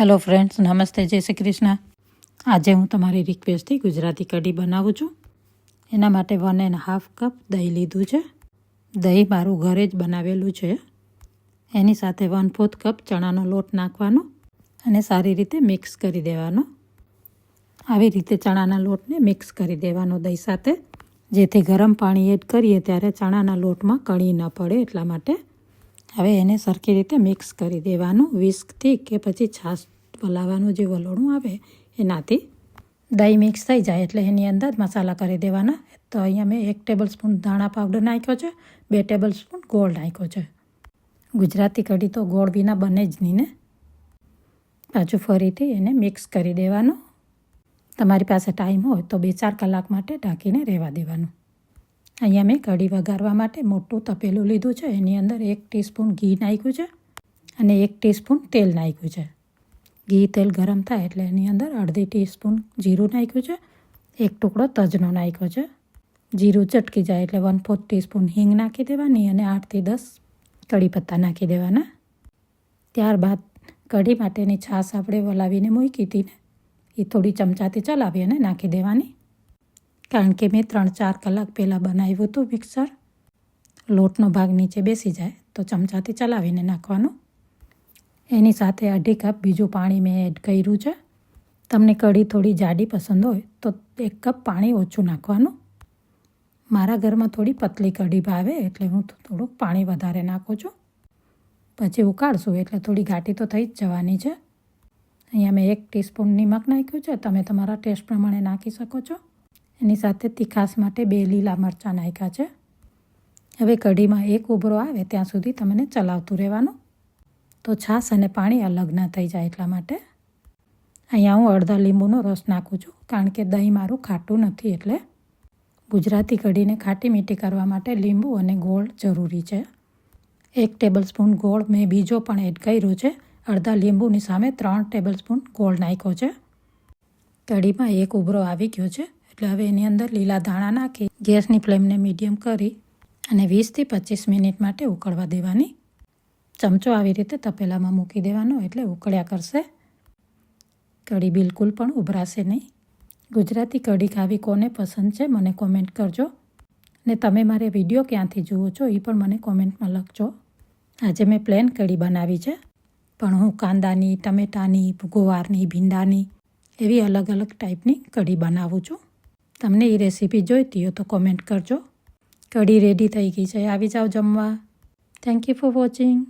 Hello friends નમસ્તે જય શ્રી કૃષ્ણ આજે હું તમારી રિક્વેસ્ટથી ગુજરાતી કઢી બનાવું છું. એના માટે વન એન્ડ હાફ કપ દહીં લીધું છે. દહીં મારું ઘરે જ બનાવેલું છે. એની સાથે વન ફોર્થ કપ ચણાનો લોટ નાખવાનો અને સારી રીતે મિક્સ કરી દેવાનો. આવી રીતે ચણાના લોટને મિક્સ કરી દેવાનો દહીં સાથે. જેથી ગરમ પાણી એડ કરીએ ત્યારે ચણાના લોટમાં કણી ન પડે એટલા માટે હવે એને સરખી રીતે મિક્સ કરી દેવાનું વિસ્કથી કે પછી છાશ પલાવવાનું જે વલોણું આવે, એનાથી દહીં મિક્સ થઈ જાય એટલે એની અંદર મસાલા કરી દેવાના. તો અહીંયા મેં એક ટેબલ સ્પૂન ધાણા પાવડર નાખ્યો છે, બે ટેબલ સ્પૂન ગોળ નાખ્યો છે. ગુજરાતી કઢી તો ગોળ વિના બને જ નહીં ને. પાછું ફરીથી એને મિક્સ કરી દેવાનું. તમારી પાસે ટાઈમ હોય તો બે ચાર કલાક માટે ઢાંકીને રહેવા દેવાનું. અહીંયા મેં કઢી વઘારવા માટે મોટું તપેલું લીધું છે. એની અંદર એક ટીસ્પૂન ઘી નાખ્યું છે અને એક ટીસ્પૂન તેલ નાખ્યું છે. ઘી તેલ ગરમ થાય એટલે એની અંદર અડધી ટીસ્પૂન જીરું નાખ્યું છે. એક ટુકડો તજનો નાખ્યો છે. જીરું ચટકી જાય એટલે વન ફોર્થ ટીસ્પૂન હિંગ નાખી દેવાની અને આઠથી દસ કઢી પત્તા નાખી દેવાના. ત્યારબાદ કઢી માટેની છાશ આપણે વલાવીને મૂકી હતી ને એ થોડી ચમચાથી ચલાવી અને નાખી દેવાની. કારણ કે મેં ત્રણ ચાર કલાક પહેલાં બનાવ્યું હતું મિક્સર. લોટનો ભાગ નીચે બેસી જાય તો ચમચાથી ચલાવીને નાખવાનું. એની સાથે અઢી કપ બીજું પાણી મેં એડ કર્યું છે. તમને કઢી થોડી જાડી પસંદ હોય તો એક કપ પાણી ઓછું નાખવાનું. મારા ઘરમાં થોડી પતલી કઢી ભાવે એટલે હું થોડુંક પાણી વધારે નાખું છું. પછી ઉકાળશું એટલે થોડી ઘાટી તો થઈ જ જવાની છે. અહીંયા મેં એક ટીસ્પૂન નિમક નાખ્યું છે. તમે તમારા ટેસ્ટ પ્રમાણે નાખી શકો છો. એની સાથે તીખાસ માટે બે લીલા મરચાં નાખ્યા છે. હવે કઢીમાં એક ઉભરો આવે ત્યાં સુધી તમને ચલાવતું રહેવાનું. તો છાશ અને પાણી અલગ ના થઈ જાય એટલા માટે. અહીંયા હું અડધા લીંબુનો રસ નાખું છું, કારણ કે દહીં મારું ખાટું નથી એટલે. ગુજરાતી કઢીને ખાટી મીઠી કરવા માટે લીંબુ અને ગોળ જરૂરી છે. એક ટેબલ સ્પૂન ગોળ મેં બીજો પણ એડ કર્યો છે. અડધા લીંબુની સામે ત્રણ ટેબલ સ્પૂન ગોળ નાખ્યો છે. કઢીમાં એક ઉભરો આવી ગયો છે. એટલે હવે એની અંદર લીલા ધાણા નાખી, ગેસની ફ્લેમને મીડિયમ કરી અને વીસથી પચીસ મિનિટ માટે ઉકળવા દેવાની. ચમચો આવી રીતે તપેલામાં મૂકી દેવાનો એટલે ઉકળ્યા કરશે. કઢી બિલકુલ પણ ઉભરાશે નહીં. ગુજરાતી કઢી ખાવી કોને પસંદ છે મને કોમેન્ટ કરજો. ને તમે મારે વીડિયો ક્યાંથી જુઓ છો એ પણ મને કોમેન્ટમાં લખજો. આજે મેં પ્લેન કઢી બનાવી છે, પણ હું કાંદાની, ટમેટાની ગુવારની ભીંડાની એવી અલગ અલગ ટાઈપની કઢી બનાવું છું. તમને એ રેસીપી જોઈતી હોય તો કોમેન્ટ કરજો. કઢી રેડી થઈ ગઈ છે. આવી જાઓ જમવા. Thank you for watching